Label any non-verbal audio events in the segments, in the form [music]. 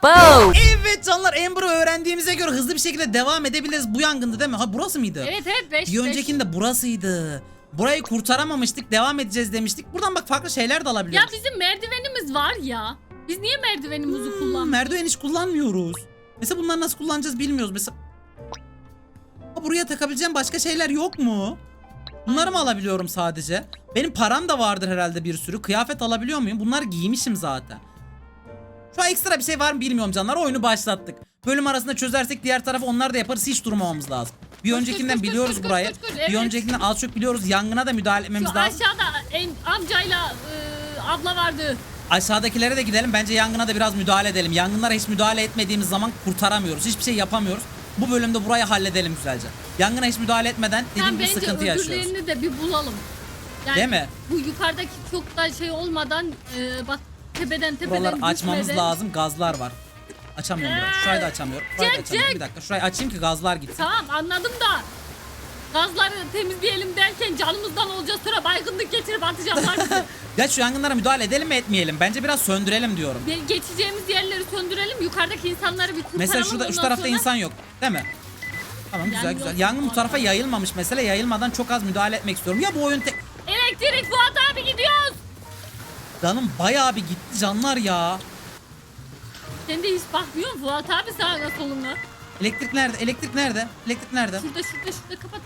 pa. Evet canlar Amber'ı öğrendiğimize göre hızlı bir şekilde devam edebiliriz. Bu yangındı değil mi? Ha burası mıydı? Evet evet 5 Bir öncekinde burasıydı. Burayı kurtaramamıştık, devam edeceğiz demiştik. Buradan bak farklı şeyler de Ya alabiliyoruz. bizim merdivenimiz var ya. Biz niye merdivenimizi Hmm, kullanmıyoruz? merdiven hiç kullanmıyoruz. Mesela bunları nasıl kullanacağız bilmiyoruz. Mesela Ha, buraya takabileceğim başka şeyler yok mu? Bunları mı alabiliyorum sadece? Benim param da vardır herhalde bir sürü. Kıyafet alabiliyor muyum? Bunları giymişim zaten. Şu an ekstra bir şey var mı bilmiyorum canlar. Oyunu başlattık. Bölüm arasında çözersek diğer tarafı onlar da yaparız. Hiç durmamamız lazım. Bir Koş, öncekinden koş, koş, biliyoruz koş, koş, burayı. koş, koş, Bir evet. öncekinden az çok biliyoruz. Yangına da müdahale etmemiz Şu lazım. aşağıda en, amcayla e, abla vardı. Aşağıdakilere de gidelim. Bence yangına da biraz müdahale edelim. Yangınlara hiç müdahale etmediğimiz zaman kurtaramıyoruz. Hiçbir şey yapamıyoruz. Bu bölümde burayı halledelim güzelce. Yangına hiç müdahale etmeden dediğim gibi sıkıntı yaşıyoruz. öbürlerini de bir bulalım. Yani Değil mi? Bu yukarıdaki çok da şey olmadan e, bak tepeden tepeden Buraları açmamız lazım. Gazlar var. Açamıyorum burayı. Şurayı da açamıyorum. Şurayı da açamıyorum. çek. Bir dakika. Şurayı açayım ki gazlar gitsin. Tamam anladım da. Gazları temizleyelim derken canımızdan olacağız sonra baygınlık getirip atacaklar bizi. Ya [laughs] şu yangınlara müdahale edelim mi etmeyelim? Bence biraz söndürelim diyorum. Bir geçeceğimiz yerleri söndürelim yukarıdaki insanları bir kurtaralım. Mesela şurada şu ondan tarafta sonra- insan yok. Değil mi? Tamam güzel Yangın güzel. olsun Yangın bu bu tarafa yayılmamış mesela. Yayılmadan çok az müdahale etmek istiyorum. Ya bu oyun tek... Elektrik Fuat abi gidiyoruz. Canım bayağı bir gitti canlar ya. Sen de hiç bakmıyorsun Fuat abi sağına soluna. Elektrik nerede? Elektrik nerede? Elektrik nerede? Şurada şurada şurada kapat.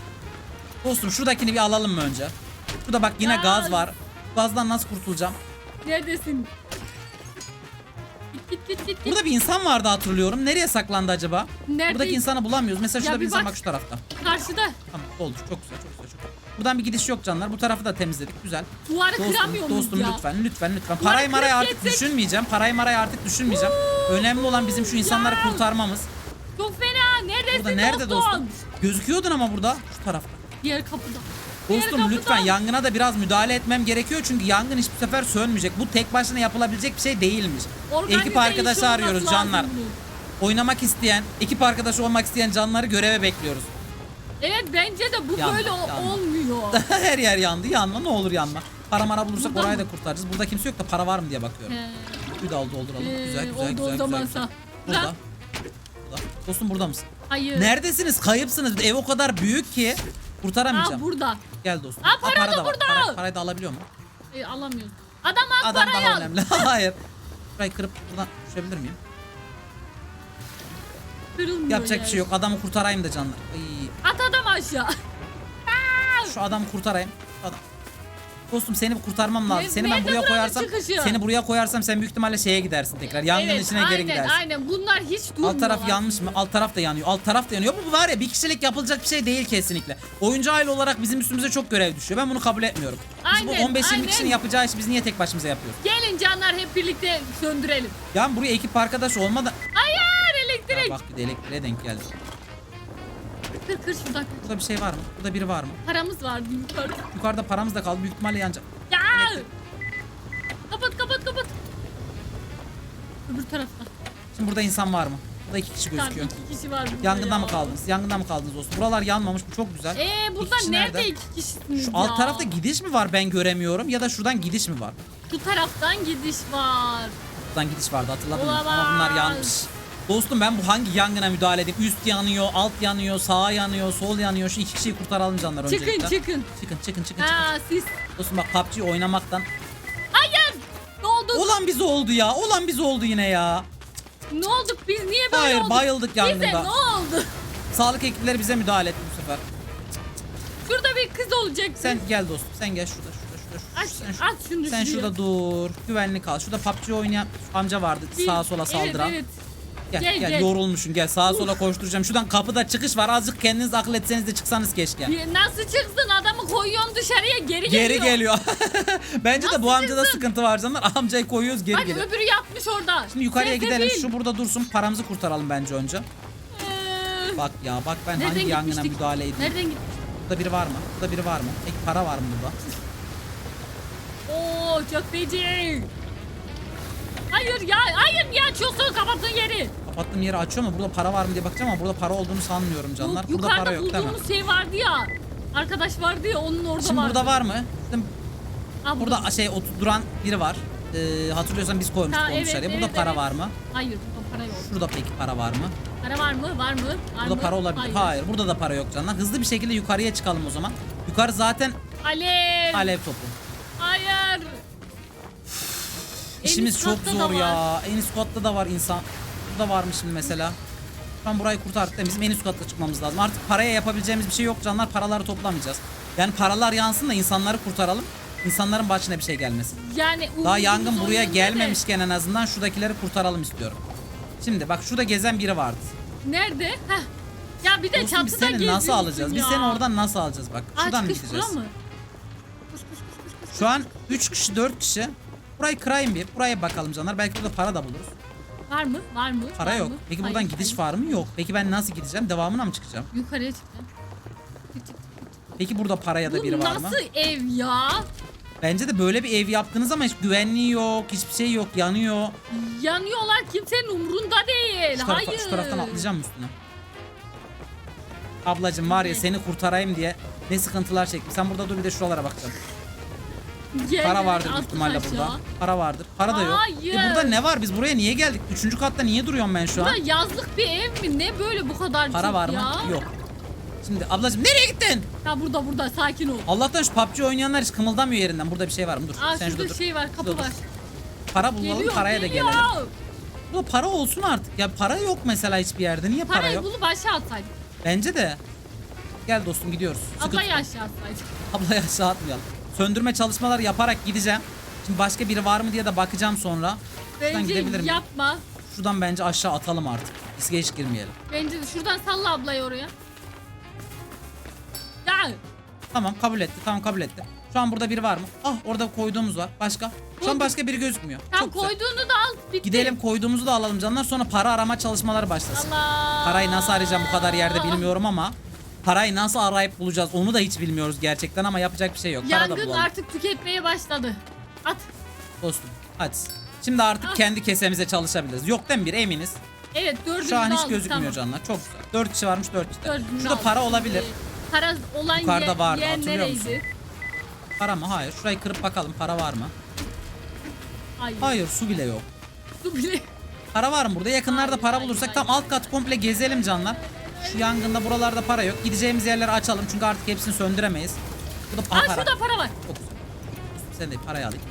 Dostum şuradakini bir alalım mı önce? Şurada bak yine Gaz. gaz var. Gazdan nasıl kurtulacağım? Neredesin? Git git git git. git. Burada bir insan vardı hatırlıyorum. Nereye saklandı acaba? Nerede? Buradaki insanı bulamıyoruz. Mesela şurada bir bir insan bak. bak şu tarafta. Karşıda. Tamam oldu. Çok güzel çok güzel çok güzel. Buradan bir gidiş yok canlar. Bu tarafı da temizledik. Güzel. Duvarı Dostum, kıramıyor muyuz dostum ya? lütfen lütfen lütfen. Duvarı Parayı marayı artık düşünmeyeceğim. Parayı marayı artık düşünmeyeceğim. Önemli olan bizim şu insanları kurtarmamız. Neredesin Burada nerede dostum? Gözüküyordun ama burada. Şu tarafta. Diğer kapıda. Diğer Dostum kapıdan. lütfen yangına da biraz müdahale etmem gerekiyor çünkü yangın hiçbir sefer sönmeyecek. Bu tek başına yapılabilecek bir şey değilmiş. Organize ekip arkadaşı arıyoruz canlar. Oynamak isteyen, ekip arkadaşı olmak isteyen canları göreve bekliyoruz. Evet bence de bu Yanma, böyle yanma. olmuyor. [laughs] Her yer yandı. Yanma ne olur yanma. Para mara bulursak Burada orayı mı? da kurtaracağız. Burada kimse yok da para var mı diye bakıyorum. He. Bir daha dolduralım. Ee, güzel güzel oldu güzel güzel. zamansa. güzel. Burada. Burada. Dostum burada mısın? Hayır. Neredesiniz? Kayıpsınız. Ev o kadar büyük ki kurtaramayacağım. Aa burada. Gel dostum. Aa, para da var. burada. Para- parayı da alabiliyor mu? E, alamıyoruz. Adam al Adam parayı al. önemli. [laughs] Hayır. Şurayı kırıp buradan düşebilir miyim? Kırılmıyor Yapacak bir yani. şey yok. Adamı kurtarayım da canlar. Ay, At adam aşağı. şu adamı kurtarayım. Adam. Dostum seni kurtarmam lazım. Ne- Seni ben buraya koyarsam çıkışı? seni buraya koyarsam sen büyük ihtimalle şeye gidersin tekrar. Yangının evet, içine aynen, geri gidersin. Aynen bunlar hiç durmuyor. Alt taraf yanmış mı? Alt taraf da yanıyor. Alt taraf da yanıyor. Bu var ya bir kişilik yapılacak bir şey değil kesinlikle. Oyuncu aile olarak bizim üstümüze çok görev düşüyor. Ben bunu kabul etmiyorum. Biz bu Aynen, 15-20 aynen. kişinin yapacağı işi biz niye tek başımıza yapıyoruz? Gelin canlar hep birlikte söndürelim. Yani buraya ekip arkadaş olmadan... Hayır Ya elektrik. bak bir de elektriğe denk geldi. Kır kır şuradan kır. Burada bir şey var mı? Burada biri var mı? Paramız var yukarıda. Yukarıda paramız da kaldı. Büyük ihtimalle yanacak. Ya! Kapat kapat kapat. Öbür tarafta. Şimdi burada insan var mı? Burada iki kişi Tamam, gözüküyor. iki kişi var burada Yangından ya. mı kaldınız? Yangından mı kaldınız dostum? Buralar yanmamış. Bu çok güzel. Ee İki burada kişi nerede, nerede? iki kişisiniz Şu ya? alt tarafta gidiş mi var ben göremiyorum ya da şuradan gidiş mi var? Bu taraftan gidiş var. Buradan gidiş vardı hatırladım ama Olamaz. bunlar yanmış. Dostum ben bu hangi yangına müdahale edeyim? Üst yanıyor, alt yanıyor, sağ yanıyor, sol yanıyor. Şu iki kişiyi kurtaralım canlar öncelikle. Çıkın çıkın. Çıkın çıkın çıkın. çıkın. Ha siz. Dostum bak PUBG oynamaktan. Hayır. Ne oldu? Olan biz oldu ya. Olan biz oldu yine ya. Ne olduk biz niye böyle Hayır olduk? bayıldık Bize yangında. ne oldu? Sağlık ekipleri bize müdahale etti bu sefer. Şurada bir kız olacak. Sen gel dostum. Sen gel şurada şurada şurada. Aç, Sen, şu- aç şunu sen şurada dur. Güvenli kal. Şurada PUBG oynayan amca vardı. Bir- Sağa sola saldıran. Evet, evet. Gel, gel Gel, yorulmuşsun gel sağa sola koşturacağım. Şuradan kapıda çıkış var. Azıcık kendiniz akıl etseniz de çıksanız keşke. Nasıl çıksın adamı koyuyorsun dışarıya geri geliyor. Geri geliyor. [laughs] Bence de bu Nasıl amcada çıksın? sıkıntı var canlar. Amcayı koyuyoruz geri Hani geliyor. öbürü yatmış orada. Şimdi yukarıya Sen gidelim. sefil. Şu burada dursun. Paramızı kurtaralım bence önce. Ee, Bak ya bak ben Nereden hangi yangına gitmiştik? müdahale edeyim. Nereden git? Burada biri var mı? Burada biri var mı? Peki para var mı burada? Oo çok feci. Hayır ya hayır ya açıyorsun kapattığın yeri. Kapattığım yeri açıyor mu? Burada para var mı diye bakacağım ama burada para olduğunu sanmıyorum canlar. Yok, Burada yukarıda para yok değil mi? bulduğumuz şey vardı ya. Arkadaş vardı ya onun orada Şimdi vardı. burada var mı? Ha, burada şey otur duran biri var. e, hatırlıyorsan biz koymuştuk Ha, onu evet, dışarıya. evet, Burada para evet. var mı? Hayır burada para yok. Şurada peki para var mı? Para var mı? Var mı? Var Burada mı? para olabilir. Hayır. Burada da para yok canlar. Hızlı bir şekilde yukarıya çıkalım o zaman. Yukarı zaten Alev. alev topu. Hayır. İşimiz çok zor ya. En üst katta da var insan. Burada var mı şimdi mesela? An burayı kurtardık da bizim en üst katta çıkmamız lazım. Artık paraya yapabileceğimiz bir şey yok canlar. Paraları toplamayacağız. Yani paralar yansın da insanları kurtaralım. İnsanların başına bir şey gelmesin. Yani Daha yangın buraya de- gelmemişken en azından şuradakileri kurtaralım istiyorum. Şimdi bak şurada gezen biri vardı. Nerede? Heh. Ya bir de biz çatıda seni nasıl alacağız? Biz ya. seni oradan nasıl alacağız bak. Aa, Şuradan mı gideceğiz? mı? Şu an 3 kişi 4 kişi. Burayı kırayım bir. Buraya bakalım canlar. Belki burada para da buluruz. Var mı? Var mı? Para Var yok. mı? Peki Hayır, buradan gidiş hayır. var mı? Yok. Peki ben nasıl gideceğim? Devamına mı çıkacağım? Yukarıya çıktı. Peki burada para ya da Bu biri var mı? nasıl ev ya? Bence de böyle bir ev yaptınız ama hiç güvenliği yok, hiçbir şey yok, yanıyor. Yanıyorlar kimsenin umrunda değil. Şu, tarafa, Hayır. şu taraftan atlayacağım üstüne? Ablacım var ya seni kurtarayım diye ne sıkıntılar çektim. Sen burada dur bir de şuralara bakacağım. Gel, Para vardır büyük ihtimalle aşağı. burada. Para vardır. Para da yok. Hayır. E burada ne var? Biz buraya niye geldik? Üçüncü katta niye duruyorum ben şu an? da yazlık bir ev mi? Ne böyle bu kadar Para çok var mı? ya? Yok. Şimdi ablacım nereye gittin? Ya burada burada sakin ol. Allah'tan şu PUBG oynayanlar hiç kımıldamıyor yerinden. Burada bir şey var mı? Dur. Aa Sen şurada şurada şey var kapı Şurada dur. var. Para bulalım Geliyor paraya da geliyor. gelelim. Bu para olsun artık. Ya para yok mesela hiçbir yerde. Niye para Parayı yok? bulup aşağı atsaydık. Bence de. Gel dostum gidiyoruz. Ablayı aşağı atsaydık. Ablayı aşağı atmayalım. Söndürme çalışmaları yaparak gideceğim. Şimdi başka biri var mı diye de bakacağım sonra. Şuradan Bence gidebilir miyim? yapma. Şuradan bence aşağı atalım artık. Riske hiç girmeyelim. Bence de şuradan salla ablayı oraya. Ya Tamam kabul etti. Tamam kabul etti. Şu an burada biri var mı? Ah orada koyduğumuz var. Başka? Şu an başka biri gözükmüyor. tam Çok güzel. koyduğunu da al bitti. Gidelim koyduğumuzu da alalım canlar. Sonra para arama çalışmaları başlasın. Allah. Parayı nasıl arayacağım bu kadar yerde bilmiyorum ama parayı nasıl arayıp bulacağız onu da hiç bilmiyoruz gerçekten ama yapacak bir şey yok. Para da Yangın bulalım artık tüketmeye başladı. At. dostum. Hadi. Şimdi artık Ah. kendi kesemize çalışabiliriz. Yok değil mi bir eminiz? Evet dördüncü Şu an hiç aldık, gözükmüyor tamam. canlar. Çok güzel. 4 kişi varmış 4 kişi. de. Dördüncü Şurada aldık. para olabilir. Ee, Para olan Yukarıda ye- vardı, yer hatırlıyor nereydi? Para mı? Hayır. Şurayı kırıp bakalım para var mı? Hayır. Hayır su bile yok. Su bile. Para var mı burada? Yakınlarda Hayır, para hayır, bulursak hayır. tam alt kat komple gezelim canlar. Şu yangında buralarda para yok. Gideceğimiz yerleri açalım çünkü artık hepsini söndüremeyiz. Bu da Aa para. şurada para var. Çok güzel. Sen de parayı alayım.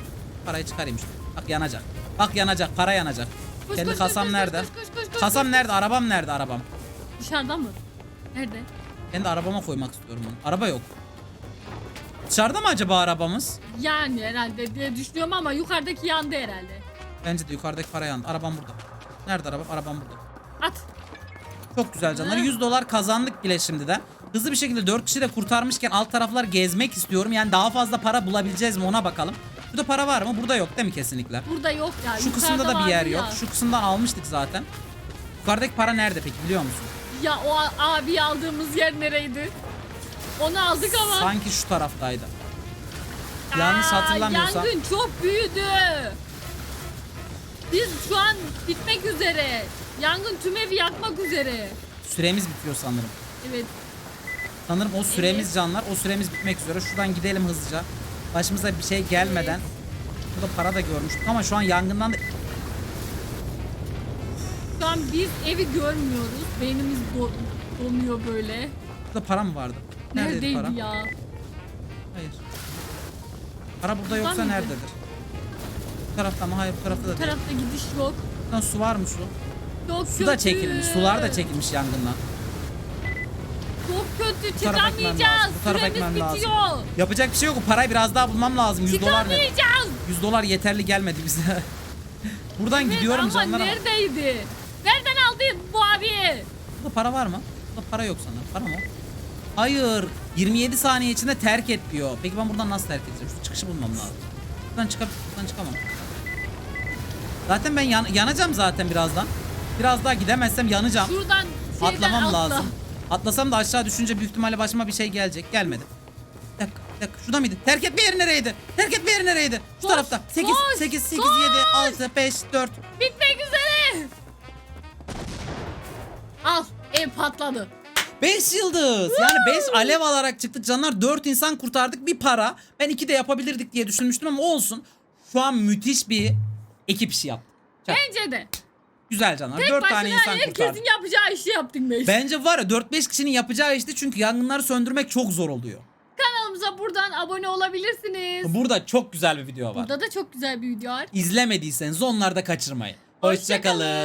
Parayı çıkarayım işte. Bak yanacak. Bak yanacak. Para yanacak. Koş, Kendi koş, kasam koş, koş, nerede? koş, koş, koş, koş, kasam nerede? Arabam nerede? Arabam. Dışarıda mı? Nerede? Kendi arabama koymak istiyorum onu. Araba yok. Dışarıda mı acaba arabamız? Yani herhalde diye düşünüyorum ama yukarıdaki yandı herhalde. Bence de yukarıdaki para yandı. Arabam burada. Nerede arabam? Arabam burada. At. Çok güzel canlar. Hı. 100 dolar kazandık bile şimdiden. Hızlı bir şekilde 4 kişi de kurtarmışken alt taraflar gezmek istiyorum. Yani daha fazla para bulabileceğiz mi ona bakalım. Burada para var mı? Burada yok değil mi kesinlikle? Burada yok ya. Şu kısımda da bir yer yok. ya. Şu kısımdan almıştık zaten. Yukarıdaki para nerede peki biliyor musun? Ya o abi aldığımız yer nereydi? Onu aldık ama. Sanki şu taraftaydı. Yanlış Aa, hatırlamıyorsam. Yangın çok büyüdü. Biz şu an bitmek üzere. Yangın tüm evi yakmak üzere. Süremiz bitiyor sanırım. Evet. Sanırım o süremiz Evet. canlar. O süremiz bitmek üzere. Şuradan gidelim hızlıca. Başımıza bir şey gelmeden. Burada para da görmüştük ama şu an yangından da... Şu an biz evi görmüyoruz. Beynimiz do- donuyor böyle. Burada para mı vardı? Neredeydi Neredeydi para? ya? Hayır. Para burada yoksa mıydı? nerededir? Bu tarafta mı? Hayır bu tarafta da Bu değil. tarafta gidiş yok. Buradan su var mı su? Çok Su da kötü. çekilmiş. Sular da çekilmiş yangından. Çok kötü. Bu tarafa gitmem Çıkamayacağız. lazım. Bu tarafa Süremiz gitmem lazım. bitiyor. Yapacak bir şey yok. O parayı biraz daha bulmam lazım. 100 dolar ne? Çıkamayacağız. 100 dolar yeterli gelmedi bize. [laughs] Buradan gidiyorum ama canlar ama. neredeydi? Nereden aldı bu abi? Burada para var mı? Burada para yok sanırım. Para mı? Hayır. 27 saniye içinde terk et diyor. Peki ben buradan nasıl terk edeceğim? Şu çıkışı bulmam lazım. Buradan çıkıp buradan çıkamam. Zaten ben yan- yanacağım zaten birazdan. Biraz daha gidemezsem yanacağım. Şuradan şeyden Atlamam atla. lazım. Atlasam da aşağı düşünce büyük ihtimalle başıma bir şey gelecek. Gelmedi. Bir dakika, bir dakika. Şurada mıydı? Terk etme yeri nereydi? Terk etme yeri nereydi? Şu Koş, tarafta. 8, koş, 8, 8, koş. 7, 6, 5, 4. Bitmek üzere. Al ev patladı. 5 yıldız. Yani 5 alev alarak çıktık. Canlar 4 insan kurtardık. Bir para. Ben 2 de yapabilirdik diye düşünmüştüm ama olsun. şu an müthiş bir ekip işi yaptık. Çok Bence de. güzel canlar. Tek 4 başına tane insan herkesin kurtardık. yapacağı işi yaptın be. Bence var ya 4-5 kişinin yapacağı işte çünkü yangınları söndürmek çok zor oluyor. Kanalımıza buradan abone olabilirsiniz. Burada çok güzel bir video var. Burada da çok güzel bir video var. İzlemediyseniz onları da kaçırmayın. Hoşça Hoşçakalın. kalın.